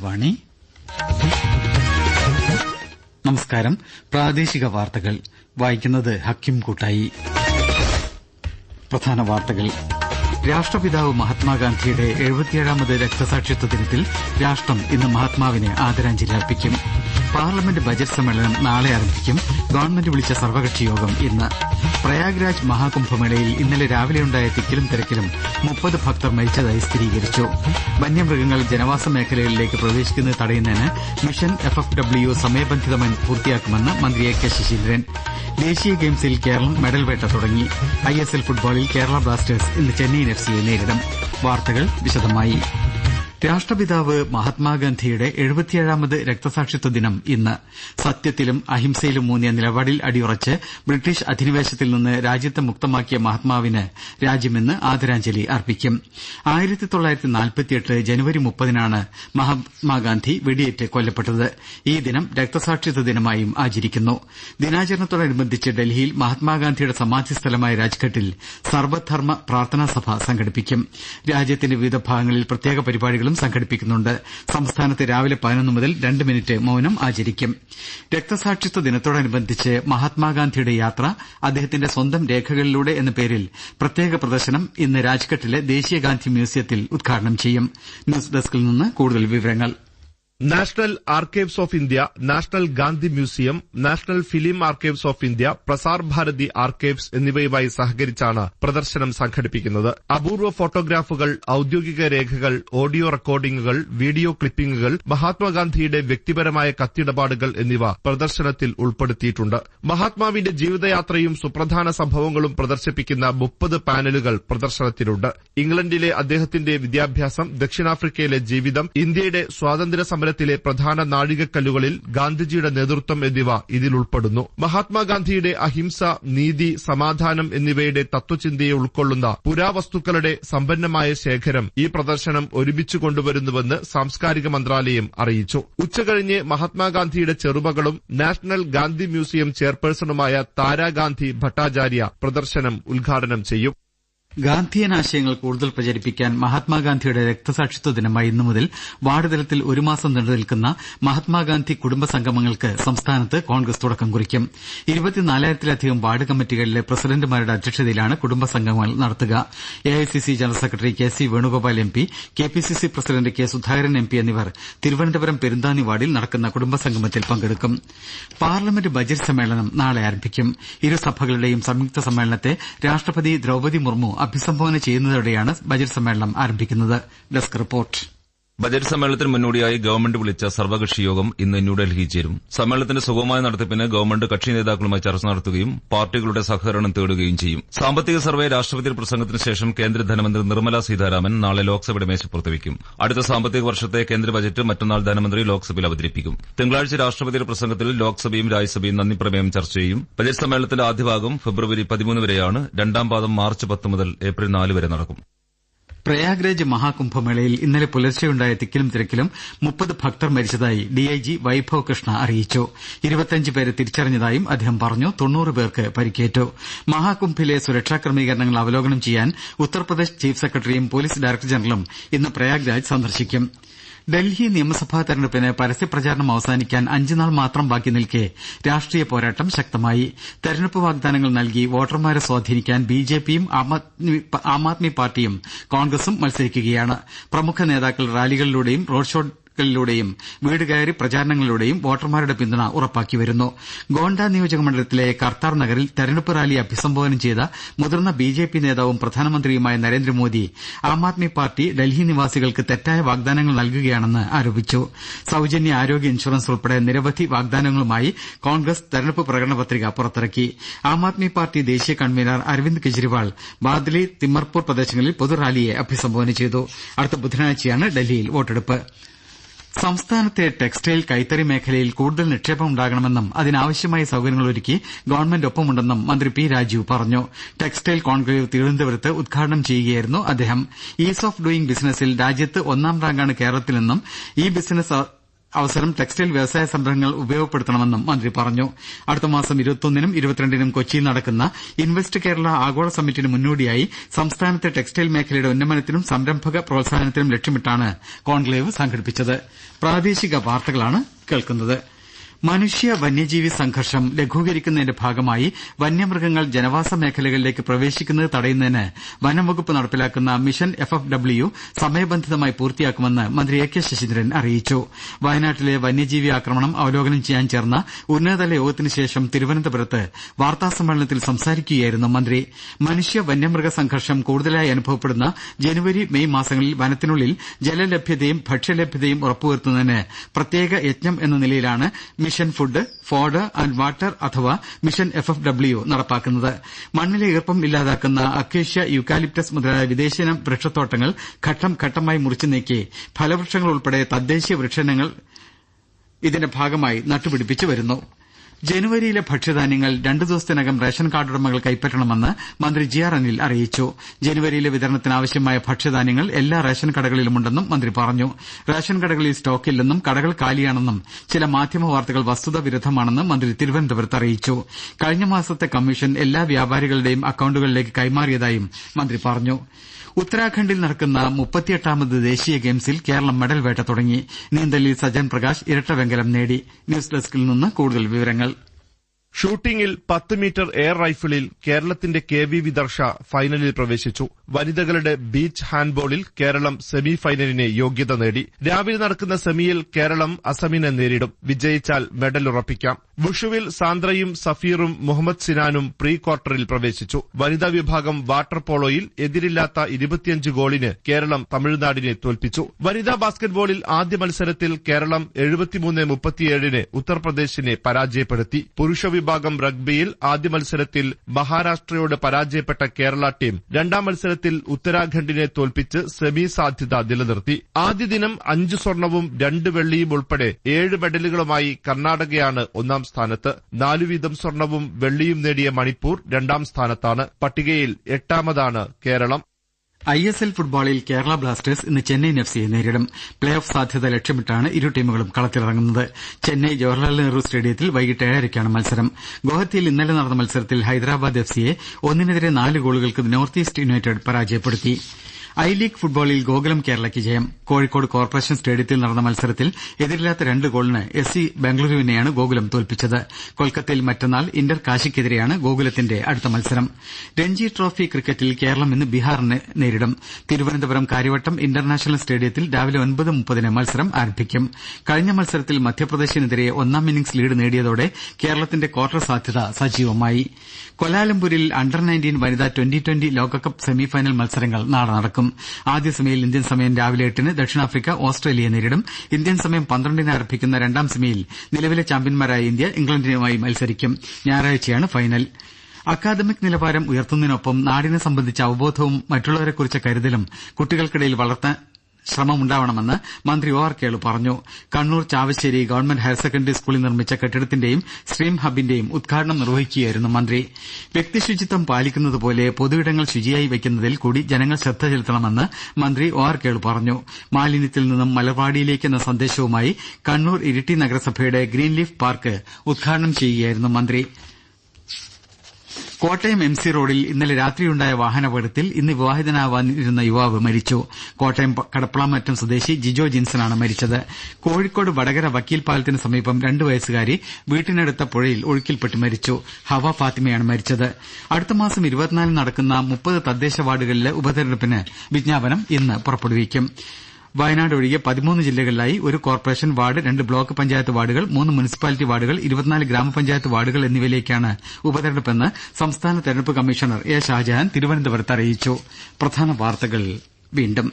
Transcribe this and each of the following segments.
വാണി. നമസ്കാരം. പ്രാദേശിക വാർത്തകൾ. വായിക്കുന്നത് ഹക്കിം കൂട്ടായി. പ്രധാന വാർത്തകൾ. രാഷ്ട്രപിതാവ് മഹാത്മാഗാന്ധിയുടെ എഴുപത്തിയേഴാമത് രക്തസാക്ഷിത്വ ദിനത്തിൽ രാഷ്ട്രം ഇന്ന് മഹാത്മാവിന് ആദരാഞ്ജലി അർപ്പിക്കും. പാർലമെന്റ് ബജറ്റ് സമ്മേളനം നാളെ ആരംഭിക്കും. ഗവൺമെന്റ് വിളിച്ച സർവകക്ഷി യോഗം ഇന്ന്. പ്രയാഗ്രാജ് മഹാകുംഭമേളയിൽ ഇന്നലെ രാവിലെയുണ്ടായ തിക്കിലും തിരക്കിലും മുപ്പത് ഭക്തർ മരിച്ചതായി സ്ഥിരീകരിച്ചു. വന്യമൃഗങ്ങൾ ജനവാസ മേഖലകളിലേക്ക് പ്രവേശിക്കുന്നത് തടയുന്നതിന് മിഷൻ എഫ് എഫ് ഡബ്ല്യു സമയബന്ധിതമായി പൂർത്തിയാക്കുമെന്ന് മന്ത്രി എ കെ ശശീന്ദ്രൻ. ദേശീയ ഗെയിംസിൽ കേരളം മെഡൽ വേട്ട തുടങ്ങി. ഐ എസ് എൽ ഫുട്ബോളിൽ കേരള ബ്ലാസ്റ്റേഴ്സ് ഇന്ന് ചെന്നൈയിൻ എഫ് സിയെ നേരിടും. വാർത്തകൾ വിശദമായി. രാഷ്ട്രപിതാവ് മഹാത്മാഗാന്ധിയുടെ എഴുപത്തിയേഴാമത് രക്തസാക്ഷിത്വ ദിനം ഇന്ന്. സത്യത്തിലും അഹിംസയിലും മൂന്നിയ നിലപാടിൽ അടിയുറച്ച് ബ്രിട്ടീഷ് അധിനിവേശത്തിൽ നിന്ന് രാജ്യത്തെ മുക്തമാക്കിയ മഹാത്മാവിന് രാജ്യമെന്ന് ആദരാഞ്ജലി അർപ്പിക്കും. ജനുവരി മുപ്പതിനാണ് മഹാത്മാഗാന്ധി വെടിയേറ്റ് കൊല്ലപ്പെട്ടത്. ഈ ദിനം രക്തസാക്ഷിത്വ ദിനമായും ആചരിക്കുന്നു. ദിനാചരണത്തോടനുബന്ധിച്ച് ഡൽഹിയിൽ മഹാത്മാഗാന്ധിയുടെ സമാധി സ്ഥലമായ രാജ്ഘട്ടിൽ സർവധർമ്മ പ്രാർത്ഥനാ സഭ സംഘടിപ്പിക്കും. രാജ്യത്തിന്റെ വിവിധ ഭാഗങ്ങളിൽ പ്രത്യേക പരിപാടികളും സംഘടിപ്പിക്കുന്നുണ്ട്. സംസ്ഥാനത്ത് രാവിലെ പതിനൊന്ന് മുതൽ രണ്ട് മിനിറ്റ് മൌനം ആചരിക്കും. രക്തസാക്ഷിത്വ ദിനത്തോടനുബന്ധിച്ച് മഹാത്മാഗാന്ധിയുടെ യാത്ര അദ്ദേഹത്തിന്റെ സ്വന്തം രേഖകളിലൂടെ എന്ന പേരിൽ പ്രത്യേക പ്രദർശനം ഇന്ന് രാജ്ഘട്ടിലെ ദേശീയ ഗാന്ധി മ്യൂസിയത്തിൽ ഉദ്ഘാടനം ചെയ്യും. ന്യൂസ് ഡെസ്കിൽ നിന്ന് കൂടുതൽ വിവരങ്ങൾ. National archives of India national Gandhi museum national film archives of India Prasar Bharati archives എന്നിവയുമായി സഹകരിച്ചാണ് പ്രദർശനം സംഘടിപ്പിക്കുന്നത്. അപൂർവ ഫോട്ടോഗ്രാഫുകൾ ഔദ്യോഗിക രേഖകൾ ഓഡിയോ റെക്കോർഡിംഗുകൾ വീഡിയോ ക്ലിപ്പിംഗുകൾ മഹാത്മാഗാന്ധിയുടെ വ്യക്തിപരമായ കത്തിടപാടുകൾ എന്നിവ പ്രദർശനത്തിൽ ഉൾപ്പെടുത്തിയിട്ടുണ്ട്. മഹാത്മാവിന്റെ ജീവിതയാത്രയും സുപ്രധാന സംഭവങ്ങളും പ്രദർശിപ്പിക്കുന്ന മുപ്പത് പാനലുകൾ പ്രദർശനത്തിലുണ്ട്. ഇംഗ്ലണ്ടിലെ അദ്ദേഹത്തിന്റെ വിദ്യാഭ്യാസം ദക്ഷിണാഫ്രിക്കയിലെ ജീവിതം ഇന്ത്യയുടെ സ്വാതന്ത്ര്യ സമരത്തിലെ പ്രധാന നാഴികക്കല്ലുകളിൽ ഗാന്ധിജിയുടെ നേതൃത്വം എന്നിവ ഇതിൽ ഉൾപ്പെടുന്നു. മഹാത്മാഗാന്ധിയുടെ അഹിംസ നീതി സമാധാനം എന്നിവയുടെ തത്വചിന്തയെ ഉൾക്കൊള്ളുന്ന പുരാവസ്തുക്കളുടെ സമ്പന്നമായ ശേഖരം ഈ പ്രദർശനം ഒരുമിച്ചു കൊണ്ടുവരുന്നുവെന്ന് സാംസ്കാരിക മന്ത്രാലയം അറിയിച്ചു. ഉച്ചകഴിഞ്ഞ് മഹാത്മാഗാന്ധിയുടെ ചെറുമകളും നാഷണൽ ഗാന്ധി മ്യൂസിയം ചെയർപേഴ്സണുമായ താരാഗാന്ധി ഭട്ടാചാര്യ പ്രദർശനം ഉദ്ഘാടനം ചെയ്യും. ഗാന്ധിയൻ ആശയങ്ങൾ കൂടുതൽ പ്രചരിപ്പിക്കാൻ മഹാത്മാഗാന്ധിയുടെ രക്തസാക്ഷിത്വ ദിനമായ ഇന്നു മുതൽ വാർഡ് തലത്തിൽ ഒരു മാസം നീണ്ടുനിൽക്കുന്ന മഹാത്മാഗാന്ധി കുടുംബ സംഗമങ്ങൾക്ക് സംസ്ഥാനത്ത് കോൺഗ്രസ് തുടക്കം കുറിക്കും. ഇരുപത്തിനാലായിരത്തിലധികം വാർഡ് കമ്മിറ്റികളിലെ പ്രസിഡന്റുമാരുടെ അധ്യക്ഷതയിലാണ് കുടുംബ സംഗമങ്ങൾ നടത്തുക. C general secretary K C Venugopal M P K P C C president K Sudhakaran M P എന്നിവർ തിരുവനന്തപുരം പെരുന്താനി വാർഡിൽ നടക്കുന്ന കുടുംബ സംഗമത്തിൽ പങ്കെടുക്കും. പാർലമെന്റ് ബജറ്റ് സമ്മേളനം നാളെ ആരംഭിക്കും. ഇരുസഭകളുടെയും സംയുക്ത സമ്മേളനത്തെ രാഷ്ട്രപതി ദ്രൌപദി മുർമു ചെയ്യുന്നതോടെയാണ് ബജറ്റ് സമ്മേളനം ആരംഭിക്കുന്നത്. Desk report. ബജറ്റ് സമ്മേളനത്തിന് മുന്നോടിയായി ഗവൺമെന്റ് വിളിച്ച സർവകക്ഷി യോഗം ഇന്ന് ന്യൂഡൽഹിയിൽ ചേരും. സമ്മേളനത്തിന്റെ സുഗമമായ നടത്തിപ്പിന് ഗവൺമെന്റ് കക്ഷി നേതാക്കളുമായി ചർച്ച നടത്തുകയും പാർട്ടികളുടെ സഹകരണം തേടുകയും ചെയ്യും. സാമ്പത്തിക സർവേ രാഷ്ട്രപതി പ്രസംഗത്തിന് ശേഷം കേന്ദ്ര ധനമന്ത്രി നിർമ്മല സീതാരാമൻ നാളെ ലോക്സഭയുടെ മേശപ്പുറത്ത് വയ്ക്കും അടുത്ത സാമ്പത്തിക വർഷത്തെ കേന്ദ്ര ബജറ്റ് മറ്റന്നാൾ ധനമന്ത്രി ലോക്സഭയിൽ അവതരിപ്പിക്കും. തിങ്കളാഴ്ച രാഷ്ട്രപതിയുടെ പ്രസംഗത്തിൽ ലോക്സഭയും രാജ്യസഭയും നന്ദി പ്രമേയം ചർച്ച ചെയ്യും. ബജറ്റ് സമ്മേളനത്തിന്റെ ആദ്യഭാഗം ഫെബ്രുവരി പതിമൂന്ന് വരെയാണ്. രണ്ടാം പാദം മാർച്ച് പത്ത് മുതൽ ഏപ്രിൽ നാല് വരെ നടക്കും. പ്രയാഗ്രാജ് മഹാകുംഭമേളയിൽ ഇന്നലെ പുലർച്ചെയുണ്ടായ തിക്കിലും തിരക്കിലും മുപ്പത് ഭക്തർ മരിച്ചതായി ഡിഐജി വൈഭവ് കൃഷ്ണ അറിയിച്ചു. ഇരുപത്തിയഞ്ച് പേരെ തിരിച്ചറിഞ്ഞതായും അദ്ദേഹം പറഞ്ഞു. തൊണ്ണൂറ് പേർക്ക് പരിക്കേറ്റു. മഹാകുംഭിലെ സുരക്ഷാ ക്രമീകരണങ്ങൾ അവലോകനം ചെയ്യാൻ ഉത്തർപ്രദേശ് ചീഫ് സെക്രട്ടറിയും പോലീസ് ഡയറക്ടർ ജനറലും ഇന്ന് പ്രയാഗ്രാജ് സന്ദർശിക്കും. ഡൽഹി നിയമസഭാ തെരഞ്ഞെടുപ്പിന് പരസ്യപ്രചാരണം അവസാനിക്കാൻ അഞ്ചുനാൾ മാത്രം ബാക്കി നിൽക്കെ രാഷ്ട്രീയ പോരാട്ടം ശക്തമായി. തെരഞ്ഞെടുപ്പ് വാഗ്ദാനങ്ങൾ നൽകി വോട്ടർമാരെ സ്വാധീനിക്കാൻ ബി ജെ പിയും ആം ആദ്മി പാർട്ടിയും കോൺഗ്രസും മത്സരിക്കുകയാണ്. പ്രമുഖ നേതാക്കൾ റാലികളിലൂടെയും റോഡ് ഷോ കളിലൂടെയും വീട് കയറി പ്രചാരണങ്ങളിലൂടെയും വോട്ടർമാരുടെ പിന്തുണ ഉറപ്പാക്കി വരുന്നു. ഗോണ്ട നിയോജക മണ്ഡലത്തിലെ കർത്താർ നഗറിൽ തെരഞ്ഞെടുപ്പ് റാലിയെ അഭിസംബോധന ചെയ്ത മുതിർന്ന ബി ജെ പി നേതാവും പ്രധാനമന്ത്രിയുമായ നരേന്ദ്രമോദി ആം ആദ്മി പാർട്ടി ഡൽഹി നിവാസികൾക്ക് തെറ്റായ വാഗ്ദാനങ്ങൾ നൽകുകയാണെന്ന് ആരോപിച്ചു. സൌജന്യ ആരോഗ്യ ഇൻഷുറൻസ് ഉൾപ്പെടെ നിരവധി വാഗ്ദാനങ്ങളുമായി കോൺഗ്രസ് തെരഞ്ഞെടുപ്പ് പ്രകടന പത്രിക പുറത്തിറക്കി. ആം ആദ്മി പാർട്ടി ദേശീയ കൺവീനർ അരവിന്ദ് കെജ്രിവാൾ ബാദ്ലി തിമ്മർപൂർ പ്രദേശങ്ങളിൽ പൊതുറാലിയെ അഭിസംബോധന ചെയ്തു. അടുത്ത ബുധനാഴ്ചയാണ് ഡൽഹിയിൽ വോട്ടെടുപ്പ്. സംസ്ഥാനത്തെ ടെക്സ്റ്റൈൽ കൈത്തറി മേഖലയിൽ കൂടുതൽ നിക്ഷേപം ഉണ്ടാകണമെന്നും അതിനാവശ്യമായ സൌകര്യങ്ങൾ ഒരുക്കി ഗവൺമെന്റ് ഒപ്പമുണ്ടെന്നും മന്ത്രി പി രാജീവ് പറഞ്ഞു. ടെക്സ്റ്റൈൽ കോൺക്ലേവ് തിരുവനന്തപുരത്ത് ഉദ്ഘാടനം ചെയ്യുകയായിരുന്നു അദ്ദേഹം. ഈസ് ഓഫ് ഡൂയിങ് ബിസിനസിൽ രാജ്യത്ത് ഒന്നാം റാങ്കാണ് കേരളത്തിലെന്നും ഈ ബിസിനസ് അവസരം ടെക്സ്റ്റൈൽ വ്യവസായ സംരംഭങ്ങൾ ഉപയോഗപ്പെടുത്തണമെന്നും മന്ത്രി പറഞ്ഞു. അടുത്തമാസം ഇരുപത്തൊന്നിനും ഇരുപത്തിരണ്ടിനും കൊച്ചിയിൽ നടക്കുന്ന ഇൻവെസ്റ്റ് കേരള ആഗോള സമ്മിറ്റിന് മുന്നോടിയായി സംസ്ഥാനത്തെ ടെക്സ്റ്റൈൽ മേഖലയുടെ ഉന്നമനത്തിനും സംരംഭക പ്രോത്സാഹനത്തിനും ലക്ഷ്യമിട്ടാണ് കോൺക്ലേവ് സംഘടിപ്പിച്ചത്. മനുഷ്യ വന്യജീവി സംഘർഷം ലഘൂകരിക്കുന്നതിന്റെ ഭാഗമായി വന്യമൃഗങ്ങൾ ജനവാസ മേഖലകളിലേക്ക് പ്രവേശിക്കുന്നത് തടയുന്നതിന് വനംവകുപ്പ് നടപ്പിലാക്കുന്ന മിഷൻ എഫ് എഫ് ഡബ്ല്യു സമയബന്ധിതമായി പൂർത്തിയാക്കുമെന്ന് മന്ത്രി എ കെ ശശീന്ദ്രൻ അറിയിച്ചു. വയനാട്ടിലെ വന്യജീവി ആക്രമണം അവലോകനം ചെയ്യാൻ ചേർന്ന ഉന്നതതല യോഗത്തിന് ശേഷം തിരുവനന്തപുരത്ത് വാർത്താസമ്മേളനത്തിൽ സംസാരിക്കുകയായിരുന്നു മന്ത്രി. മനുഷ്യ വന്യമൃഗ സംഘർഷം കൂടുതലായി അനുഭവപ്പെടുന്ന ജനുവരി മെയ് മാസങ്ങളിൽ വനത്തിനുള്ളിൽ ജലലഭ്യതയും ഭക്ഷ്യലഭ്യതയും ഉറപ്പുവരുത്തുന്നതിന് പ്രത്യേക യജ്ഞം എന്ന നിലയിലാണ് ഫുഡ് ഫോഡ് ആന്റ് വാട്ടർ അഥവാ മിഷൻ എഫ് എഫ് ഡബ്ല്യു നടപ്പാക്കുന്നത്. മണ്ണിലെ ഈർപ്പം ഇല്ലാതാക്കുന്ന അക്കേഷ്യ യൂക്കാലിപ്റ്റസ് മുതലായ വിദേശിന വൃക്ഷത്തോട്ടങ്ങൾ ഘട്ടം ഘട്ടമായി മുറിച്ചു നീക്കി. ഫലവൃക്ഷങ്ങൾ ഉൾപ്പെടെ തദ്ദേശീയ വൃക്ഷങ്ങൾ ഇതിന്റെ ഭാഗമായി നട്ടുപിടിപ്പിച്ചു വരുന്നു. ജനുവരിയിലെ ഭക്ഷ്യധാന്യങ്ങൾ രണ്ടു ദിവസത്തിനകം റേഷൻ കാർഡുടമകൾ കൈപ്പറ്റണമെന്ന് മന്ത്രി ജി ആർ അനിൽ അറിയിച്ചു. ജനുവരിയിലെ വിതരണത്തിനാവശ്യമായ ഭക്ഷ്യധാന്യങ്ങൾ എല്ലാ റേഷൻ കടകളിലുമുണ്ടെന്നും മന്ത്രി പറഞ്ഞു. റേഷൻ കടകളിൽ സ്റ്റോക്കില്ലെന്നും കടകൾ കാലിയാണെന്നും ചില മാധ്യമ വാർത്തകൾ വസ്തുതാ വിരുദ്ധമാണെന്നും മന്ത്രി തിരുവനന്തപുരത്ത് അറിയിച്ചു. കഴിഞ്ഞ മാസത്തെ കമ്മീഷൻ എല്ലാ വ്യാപാരികളുടെയും അക്കൌണ്ടുകളിലേക്ക് കൈമാറിയതായും മന്ത്രി പറഞ്ഞു. ഉത്തരാഖണ്ഡിൽ നടക്കുന്ന മുപ്പത്തിയെട്ടാമത് ദേശീയ ഗെയിംസിൽ കേരളം മെഡൽ വേട്ട തുടങ്ങി. നീന്തലിൽ സജൻ പ്രകാശ് ഇരട്ട വെങ്കലം നേടി. ന്യൂസ് ഡെസ്കിൽ നിന്ന് കൂടുതൽ വിവരങ്ങൾ. ഷൂട്ടിംഗിൽ പത്ത് മീറ്റർ എയർ റൈഫിളിൽ കേരളത്തിന്റെ കെ വി വിദർശ ഫൈനലിൽ പ്രവേശിച്ചു. വനിതകളുടെ ബീച്ച് ഹാൻഡ്ബോളിൽ കേരളം സെമി ഫൈനലിന് യോഗ്യത നേടി. രാവിലെ നടക്കുന്ന സെമിയിൽ കേരളം അസമിനെ നേരിടും. വിജയിച്ചാൽ മെഡൽ ഉറപ്പിക്കാം. വുഷുവിൽ സാന്ദ്രയും സഫീറും മുഹമ്മദ് സിനാനും പ്രീ ക്വാർട്ടറിൽ പ്രവേശിച്ചു. വനിതാ വിഭാഗം വാട്ടർ പോളോയിൽ എതിരില്ലാത്ത ഇരുപത്തിയഞ്ച് ഗോളിന് കേരളം തമിഴ്നാടിനെ തോൽപ്പിച്ചു. വനിതാ ബാസ്കറ്റ്ബോളിൽ ആദ്യ മത്സരത്തിൽ കേരളം എഴുപത്തിമൂന്ന് മുപ്പത്തിയേഴിന് ഉത്തർപ്രദേശിനെ പരാജയപ്പെടുത്തി. പുരുഷ വിഭാഗം റഗ്ബിയിൽ ആദ്യ മത്സരത്തിൽ മഹാരാഷ്ട്രയോട് പരാജയപ്പെട്ട കേരള ടീം രണ്ടാം മത്സരത്തിൽ ഉത്തരാഖണ്ഡിനെ തോൽപ്പിച്ച് സെമി സാധ്യത നിലനിർത്തി. ആദ്യ ദിനം അഞ്ച് സ്വർണവും രണ്ട് വെള്ളിയും ഉൾപ്പെടെ ഏഴ് മെഡലുകളുമായി കർണാടകയാണ് ഒന്നാം സ്ഥാനത്ത്. നാലു വീതം സ്വർണവും വെള്ളിയും നേടിയ മണിപ്പൂർ രണ്ടാം സ്ഥാനത്താണ്. പട്ടികയിൽ എട്ടാമതാണ് കേരളം. ഐ എസ് എൽ ഫുട്ബോളിൽ കേരള ബ്ലാസ്റ്റേഴ്സ് ഇന്ന് ചെന്നൈയിൻ എഫ് സിയെ നേരിടും. പ്ലേ ഓഫ് സാധ്യത ലക്ഷ്യമിട്ടാണ് ഇരു ടീമുകളും കളത്തിലിറങ്ങുന്നത്. ചെന്നൈ ജവഹർലാൽ നെഹ്റു സ്റ്റേഡിയത്തിൽ വൈകിട്ട് ഏഴരയ്ക്കാണ് മത്സരം. ഗോഹത്തിയിൽ ഇന്നലെ നടന്ന മത്സരത്തിൽ ഹൈദരാബാദ് എഫ് സിയെ ഒന്നിനെതിരെ നാല് ഗോളുകൾക്ക് നോർത്ത് ഈസ്റ്റ് യുണൈറ്റഡ് പരാജയപ്പെടുത്തി. ഐ ലീഗ് ഫുട്ബോളിൽ ഗോകുലം കേരളയ്ക്ക് ജയം. കോഴിക്കോട് കോർപ്പറേഷൻ സ്റ്റേഡിയത്തിൽ നടന്ന മത്സരത്തിൽ എതിരില്ലാത്ത രണ്ട് ഗോളിന് എസ് സി ബംഗളൂരുവിനെയാണ് ഗോകുലം തോൽപ്പിച്ചത്. കൊൽക്കത്തയിൽ മറ്റന്നാൾ ഇന്റർ കാശിക്കെതിരെയാണ് ഗോകുലത്തിന്റെ അടുത്ത മത്സരം. രഞ്ജി ട്രോഫി ക്രിക്കറ്റിൽ കേരളം ഇന്ന് ബീഹാറിനെ നേരിടും. തിരുവനന്തപുരം കാര്യവട്ടം ഇന്റർനാഷണൽ സ്റ്റേഡിയത്തിൽ രാവിലെ ഒൻപത് മുപ്പതിന് മത്സരം ആരംഭിക്കും. കഴിഞ്ഞ മത്സരത്തിൽ മധ്യപ്രദേശിനെതിരെ ഒന്നാം ഇന്നിംഗ്സ് ലീഡ് നേടിയതോടെ കേരളത്തിന്റെ ക്വാർട്ടർ സാധ്യത സജീവമായി. കൊലാലംപൂരിൽ അണ്ടർ നയന്റീൻ വനിതാ ട്വന്റി ട്വന്റി ലോകകപ്പ് സെമിഫൈനൽ മത്സരങ്ങൾ നാളെ നടക്കും. ആദ്യ സെമിയിൽ ഇന്ത്യൻ സമയം രാവിലെ എട്ടിന് ദക്ഷിണാഫ്രിക്ക ഓസ്ട്രേലിയയെ നേരിടും. ഇന്ത്യൻ സമയം പന്ത്രണ്ടിന് ആരംഭിക്കുന്ന രണ്ടാം സെമിയിൽ നിലവിലെ ചാമ്പ്യൻമാരായ ഇന്ത്യ ഇംഗ്ലണ്ടിനുമായി മത്സരിക്കും. ഞായറാഴ്ചയാണ് ഫൈനൽ. അക്കാദമിക് നിലവാരം ഉയർത്തുന്നതിനൊപ്പം നാടിനെ സംബന്ധിച്ച അവബോധവും മറ്റുള്ളവരെക്കുറിച്ച കരുതലും കുട്ടികൾക്കിടയിൽ വളർത്താൻ ശ്രമമുണ്ടാവണമെന്ന് മന്ത്രി ഒ ആർ കേളു പറഞ്ഞു. Kannur Chavassery government higher secondary സ്കൂളിൽ നിർമ്മിച്ച കെട്ടിടത്തിന്റെയും സ്ട്രീം ഹബ്ബിന്റെയും ഉദ്ഘാടനം നിർവഹിക്കുകയായിരുന്നു മന്ത്രി. വ്യക്തിശുചിത്വം പാലിക്കുന്നതുപോലെ പൊതുയിടങ്ങൾ ശുചിയായി വയ്ക്കുന്നതിൽ കൂടി ജനങ്ങൾ ശ്രദ്ധ ചെലുത്തണമെന്ന് മന്ത്രി ഒ ആർ കേളു പറഞ്ഞു. മാലിന്യത്തിൽ നിന്നും മലർവാടിയിലേക്ക് എന്ന സന്ദേശവുമായി കണ്ണൂർ ഇരിട്ടി നഗരസഭയുടെ ഗ്രീൻ ലീഫ് പാർക്ക് ഉദ്ഘാടനം ചെയ്യുകയായിരുന്നു മന്ത്രി. കോട്ടയം എം സി റോഡിൽ ഇന്നലെ രാത്രിയുണ്ടായ വാഹനാപകടത്തിൽ ഇന്ന് വിവാഹിതനാവാനിരുന്ന യുവാവ് മരിച്ചു. കോട്ടയം കടപ്പളാമറ്റം സ്വദേശി ജിജോ ജിൻസനാണ് മരിച്ചത്. കോഴിക്കോട് വടകര വക്കീൽ പാലത്തിന് സമീപം രണ്ടു വയസ്സുകാരി വീട്ടിനടുത്ത പുഴയിൽ ഒഴുക്കിൽപ്പെട്ട് മരിച്ചു. ഹവ ഫാത്തിമയാണ് മരിച്ചത്. അടുത്ത മാസം ഇരുപത്തിനാലിന് നടക്കുന്ന മുപ്പത് തദ്ദേശ വാർഡുകളിലെ ഉപതെരഞ്ഞെടുപ്പിന് വിജ്ഞാപനം ഇന്ന് പുറപ്പെടുവിക്കും. വയനാട് ഒഴികെ പതിമൂന്ന് ജില്ലകളിലായി ഒരു കോർപ്പറേഷൻ വാർഡ് രണ്ട് ബ്ലോക്ക് പഞ്ചായത്ത് വാർഡുകൾ മൂന്ന് മുനിസിപ്പാലിറ്റി വാർഡുകൾ ഇരുപത്തിനാല് ഗ്രാമപഞ്ചായത്ത് വാർഡുകൾ എന്നിവയിലേക്കാണ് ഉപതെരഞ്ഞെടുപ്പെന്ന് സംസ്ഥാന തെരഞ്ഞെടുപ്പ് കമ്മീഷണർ എ ഷാജഹാൻ തിരുവനന്തപുരത്ത് അറിയിച്ചു. വീണ്ടും.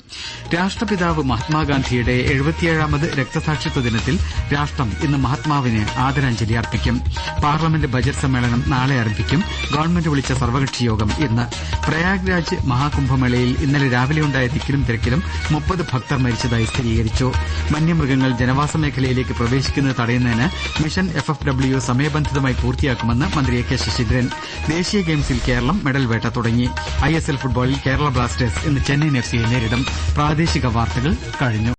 രാഷ്ട്രപിതാവ് മഹാത്മാഗാന്ധിയുടെ എഴുപത്തിയേഴാമത് രക്തസാക്ഷിത്വ ദിനത്തിൽ രാഷ്ട്രം ഇന്ന് മഹാത്മാവിന് ആദരാഞ്ജലി അർപ്പിക്കും. പാർലമെന്റ് ബജറ്റ് സമ്മേളനം നാളെ ആരംഭിക്കും. ഗവൺമെന്റ് വിളിച്ച സർവകക്ഷിയോഗം ഇന്ന്. പ്രയാഗ്രാജ് മഹാകുംഭമേളയിൽ ഇന്നലെ രാവിലെയുണ്ടായ തിക്കിലും തിരക്കിലും മുപ്പത് ഭക്തർ മരിച്ചതായി സ്ഥിരീകരിച്ചു. വന്യമൃഗങ്ങൾ ജനവാസ മേഖലയിലേക്ക് പ്രവേശിക്കുന്നത് തടയുന്നതിന് മിഷൻ എഫ് എഫ് ഡബ്ല്യു സമയബന്ധിതമായി പൂർത്തിയാക്കുമെന്ന് മന്ത്രി എ കെ ശശീന്ദ്രൻ. ദേശീയ ഗെയിംസിൽ കേരളം മെഡൽ വേട്ട തുടങ്ങി. ഐ എസ് എൽ ഫുട്ബോളിൽ കേരള ബ്ലാസ്റ്റേഴ്സ് ഇന്ന് ചെന്നൈയിൻ എഫ് സിയെ നേരിടും. പ്രാദേശിക വാർത്തകൾ കഴിഞ്ഞു.